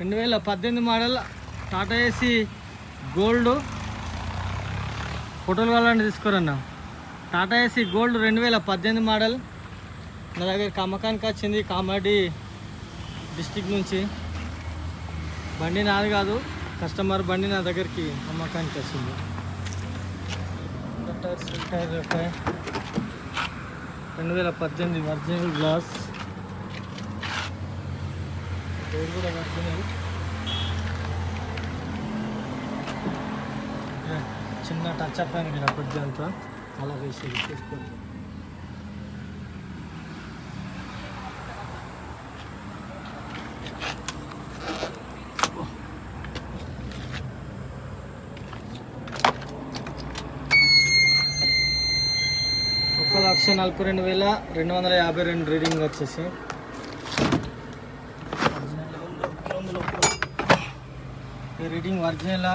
రెండు వేల పద్దెనిమిది మోడల్ టాటా ఏసీ గోల్డ్ ఫోటోలు కావాలంటే తీసుకోరన్న. టాటా ఏసీ గోల్డ్ రెండు వేల పద్దెనిమిది మోడల్. నా దగ్గర అమ్మకానికి వచ్చింది కామారెడ్డి డిస్టిక్ నుంచి. బండి నాది కాదు కస్టమర్ బండి నా దగ్గరికి అమ్మకానికి వచ్చింది. రెండు వేల పద్దెనిమిది వర్జినల్ గ్లాస్. డోర్ కూడా కడుతున్నారు చిన్న టచ్ అప్ అయిన ఇలా కొద్ది అంతా అలా వేసి చూసుకోండి ఒక లక్ష నలభై రెండు వేల రెండు వందల యాభై రెండు రీడింగ్ వచ్చేసి ఈ రీడింగ్ ఒరిజినలా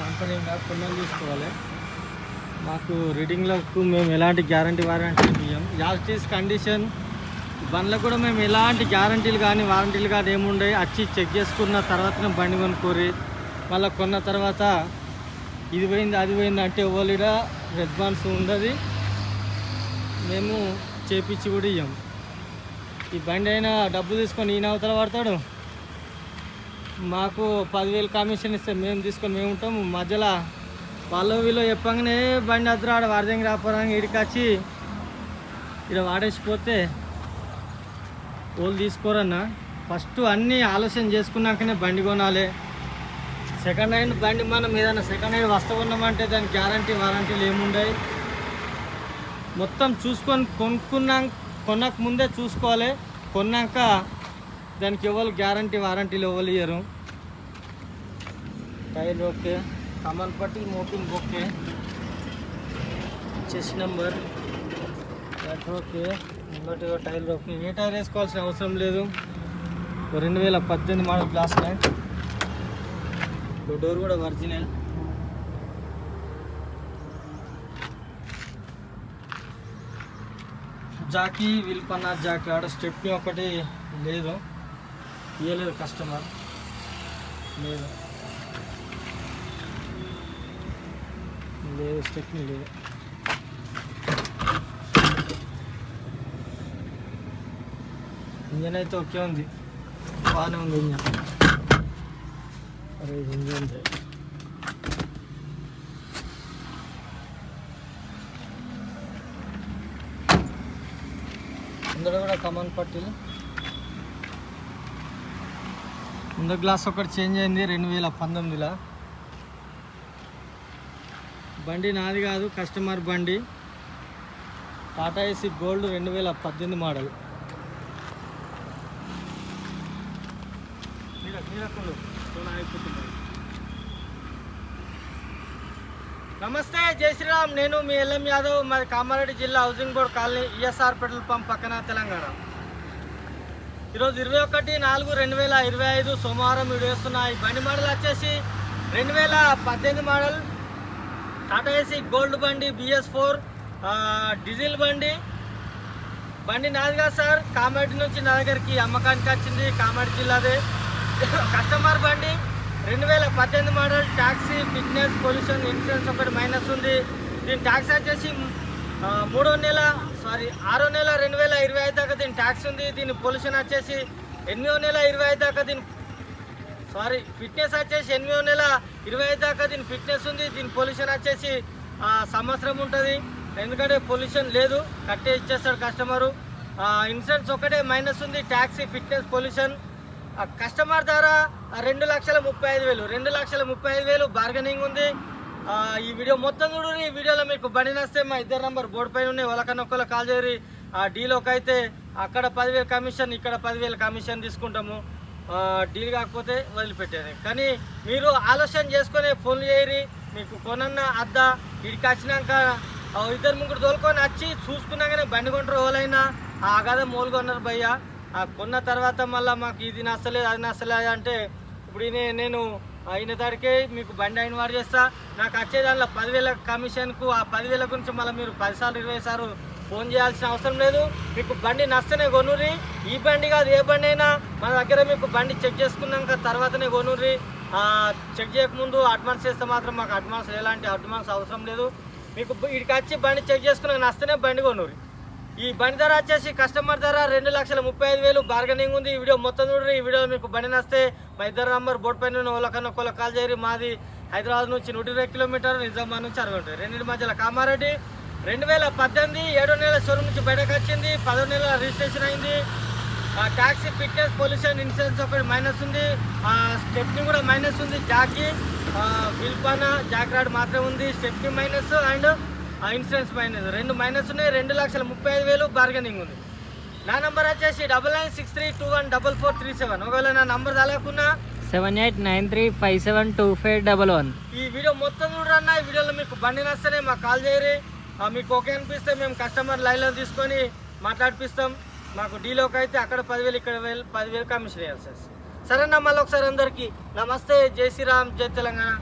కంపెనీ కొన్ని తీసుకోవాలి. మాకు రీడింగ్లకు మేము ఎలాంటి గ్యారంటీ వారంటీ ఇవ్వం యాజ్టీస్ కండిషన్ బండ్లకు కూడా మేము ఎలాంటి గ్యారంటీలు కానీ వారంటీలు కానీ ఏముండే వచ్చి చెక్ చేసుకున్న తర్వాతనే బండి కొనుక్కోరి. మళ్ళీ కొన్న తర్వాత ఇది పోయింది అది పోయింది అంటే ఎవరిడా రెస్పాన్స్ ఉండదు. మేము చేపించి కూడా ఇవ్వం ఈ బండి అయినా డబ్బు తీసుకొని ఈయన అవతల పడతాడు? మాకు పదివేలు కమిషన్ ఇస్తే మేము తీసుకొని మేము ఉంటాం. మధ్యలో వాళ్ళు వీళ్ళు చెప్పగానే బండి అద్దరు ఆడ వారదంగా రాపోరాంగి ఇడికి వచ్చి ఇక్కడ వాడేసిపోతే వాళ్ళు తీసుకోరన్నా. ఫస్ట్ అన్నీ ఆలోచన చేసుకున్నాకనే బండి కొనాలి. సెకండ్ హ్యాండ్ బండి మనం ఏదైనా సెకండ్ హ్యాండ్ వస్తువు ఉన్నామంటే దాని గ్యారంటీ వారంటీలు ఏముండవు మొత్తం చూసుకొని కొనుక్కున్నా కొనక ముందే చూసుకోవాలి. కొన్నాక దానికి ఎవరు గ్యారంటీ వారంటీలు ఎవరు ఇయ్యరు. Tyre okay. కమల్ పట్టి mopping okay. Chassis number. That okay. ఇంకోటి టైర్ ఓకే. ఏ టైర్ వేసుకోవాల్సిన అవసరం లేదు. రెండు వేల పద్దెనిమిది మోడల్ గ్లాస్ లైన్ డోర్ కూడా ఒరిజినల్. జాకీ విల్పన్న జాకీ ఆడ స్టెప్ని ఒకటి లేదు. ఇవ్వలేదు కస్టమర్. లేదు. లేదు స్టెప్ని లేదు. ఇంజన్ అయితే ఓకే ఉంది. బాగానే ఉంది ఇంజన్. అరే ఇంజన్ అందులో కూడా కమాన్ పట్టీలు ముందు గ్లాస్ ఒకటి చేంజ్ అయింది రెండు వేల పంతొమ్మిదిలో. బండి నాది కాదు కస్టమర్ బండి. టాటా ఏసీ గోల్డ్ రెండు వేల పద్దెనిమిది మోడల్ నమస్తే జై శ్రీరామ్. నేను మీ ఎల్ఎం యాదవ్ మాది కామారెడ్డి జిల్లా housing board colony ESR petrol pump పక్కన తెలంగాణ. ఈరోజు ఇరవై ఒకటి నాలుగు రెండు వేల ఇరవై ఐదు సోమవారం వీడియో ఈ బండి మోడల్ వచ్చేసి రెండు వేల పద్దెనిమిది మోడల్. టాటా ఏసీ గోల్డ్ బండి బిఎస్ ఫోర్ డీజిల్ బండి. బండి నాది కాదు సార్ కామెడి నుంచి నా దగ్గరికి అమ్మకానికి వచ్చింది కామెడీ జిల్లాదే. కస్టమర్ బండి రెండు వేల పద్దెనిమిది model taxi fitness pollution insurance ఒకటి మైనస్ ఉంది. దీని ట్యాక్స్ వచ్చేసి మూడో నెల సారీ ఆరో నెల రెండు వేల ఇరవై ఐదు దాకా దీని ట్యాక్స్ ఉంది. దీని పొల్యూషన్ వచ్చేసి ఎనిమిదో నెల ఇరవై ఐదు దాకా దీని సారీ ఫిట్నెస్ వచ్చేసి ఎనిమిదో నెల ఇరవై ఐదు దాకా దీని ఫిట్నెస్ ఉంది. దీని పొల్యూషన్ వచ్చేసి సంవత్సరం ఉంటుంది. ఎందుకంటే పొల్యూషన్ లేదు కట్టే ఇచ్చేస్తాడు కస్టమరు ఇన్సూరెన్స్ ఒకటే మైనస్ ఉంది ట్యాక్సీ ఫిట్నెస్ పొల్యూషన్ ఆ, కస్టమర్ ధర రెండు లక్షల ముప్పై ఐదు వేలు రెండు లక్షల ముప్పై ఐదు వేలు బార్గెనింగ్ ఉంది. ఈ వీడియో మొత్తం చూడు ఈ వీడియోలో మీకు బండి నస్తే మా ఇద్దరు నంబర్ బోర్డు పైన ఉన్నాయి. వాళ్ళకన్నా ఒకళ్ళు కాల్ చేరి ఆ డీలోకి అయితే అక్కడ పదివేలు కమిషన్ ఇక్కడ పదివేలు కమిషన్ తీసుకుంటాము. డీల్ కాకపోతే వదిలిపెట్టేది. కానీ మీరు ఆలోచన చేసుకొని ఫోన్లు చేయరి. మీకు కొనన్న అద్దా ఇడికి వచ్చినాక ఇద్దరు ముగ్గురు తోలుకొని వచ్చి చూసుకున్నాకనే బండి కొంటారు ఎవరైనా. ఆ కదా మూలు కొన్నారు భయ్య. ఆ కొన్న తర్వాత మళ్ళీ మాకు ఇది నచ్చలేదు అది నచ్చలేదు అంటే ఇప్పుడు నేను అయిన తాడికే మీకు బండి అయిన వారు చేస్తా. నాకు వచ్చే దానిలో పదివేల కమిషన్కు ఆ పదివేల గురించి మళ్ళీ మీరు పదిసార్లు ఇరవై సార్లు ఫోన్ చేయాల్సిన అవసరం లేదు. మీకు బండి నష్టనే కొనుర్రి. ఈ బండి కాదు ఏ బండి అయినా మన దగ్గర మీకు బండి చెక్ చేసుకున్నాక తర్వాతనే కొనుర్రి. చెక్ చేయకముందు అడ్వాన్స్ చేస్తే మాత్రం మాకు అడ్వాన్స్ ఎలాంటి అడ్వాన్స్ అవసరం లేదు. మీకు ఇక్కడికి వచ్చి బండి చెక్ చేసుకున్నాక నష్టనే బండి కొనుర్రి. ఈ బండి ధర వచ్చేసి కస్టమర్ ధర రెండు లక్షల ముప్పై ఐదు వేలు. బార్గెనింగ్ ఉంది. ఈ వీడియో మొత్తం చూడండి. ఈ వీడియో మీకు బండి నస్తే. మా ఇద్దరు నంబర్ బోర్డు పైన ఒకళ్ళకన్నా ఒకళ్ళ కాల్ చేయరు. మాది హైదరాబాద్ నుంచి నూట ఇరవై కిలోమీటర్ నిజామాబాద్ నుంచి అరవై ఉంటుంది. రెండింటి మధ్యలో కామారెడ్డి. రెండు వేల పద్దెనిమిది ఏడో నెల షోరూమ్ నుంచి బయటకు వచ్చింది. పదో నెల రిజిస్ట్రేషన్ అయింది. ఆ ట్యాక్సీ ఫిట్నెస్ పొల్యూషన్ ఇన్సూరెన్స్ ఒకటి మైనస్ ఉంది. ఆ స్టెప్ని కూడా మైనస్ ఉంది. జాకీ విల్పానా జాక్రాడ్ మాత్రం మాత్రమే ఉంది. Stepney minus and insurance minus రెండు మైనస్ ఉన్నాయి రెండు లక్షల ముప్పై ఐదు వేలు బార్గెనింగ్ ఉంది. నా నంబర్ వచ్చేసి double nine six three two one double four three seven ఒకవేళ నా number తలకున్నా seven eight nine three five seven two five double one ఈ వీడియో మొత్తం చూడరన్నా ఈ వీడియోలో మీకు బండి నస్తేనే మాకు కాల్ చేయరి. ఆ, మీకు ఓకే అనిపిస్తే మేము కస్టమర్ లైన్లో తీసుకొని మాట్లాడిపిస్తాం. మాకు డీలోకి అయితే అక్కడ పదివేలు ఇక్కడ వేలు పదివేలు కమిషన్ వేయాల్సి వస్తుంది సరేనా మళ్ళీ ఒకసారి అందరికీ. నమస్తే జై శ్రీరామ్ జై తెలంగాణ.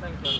Thank you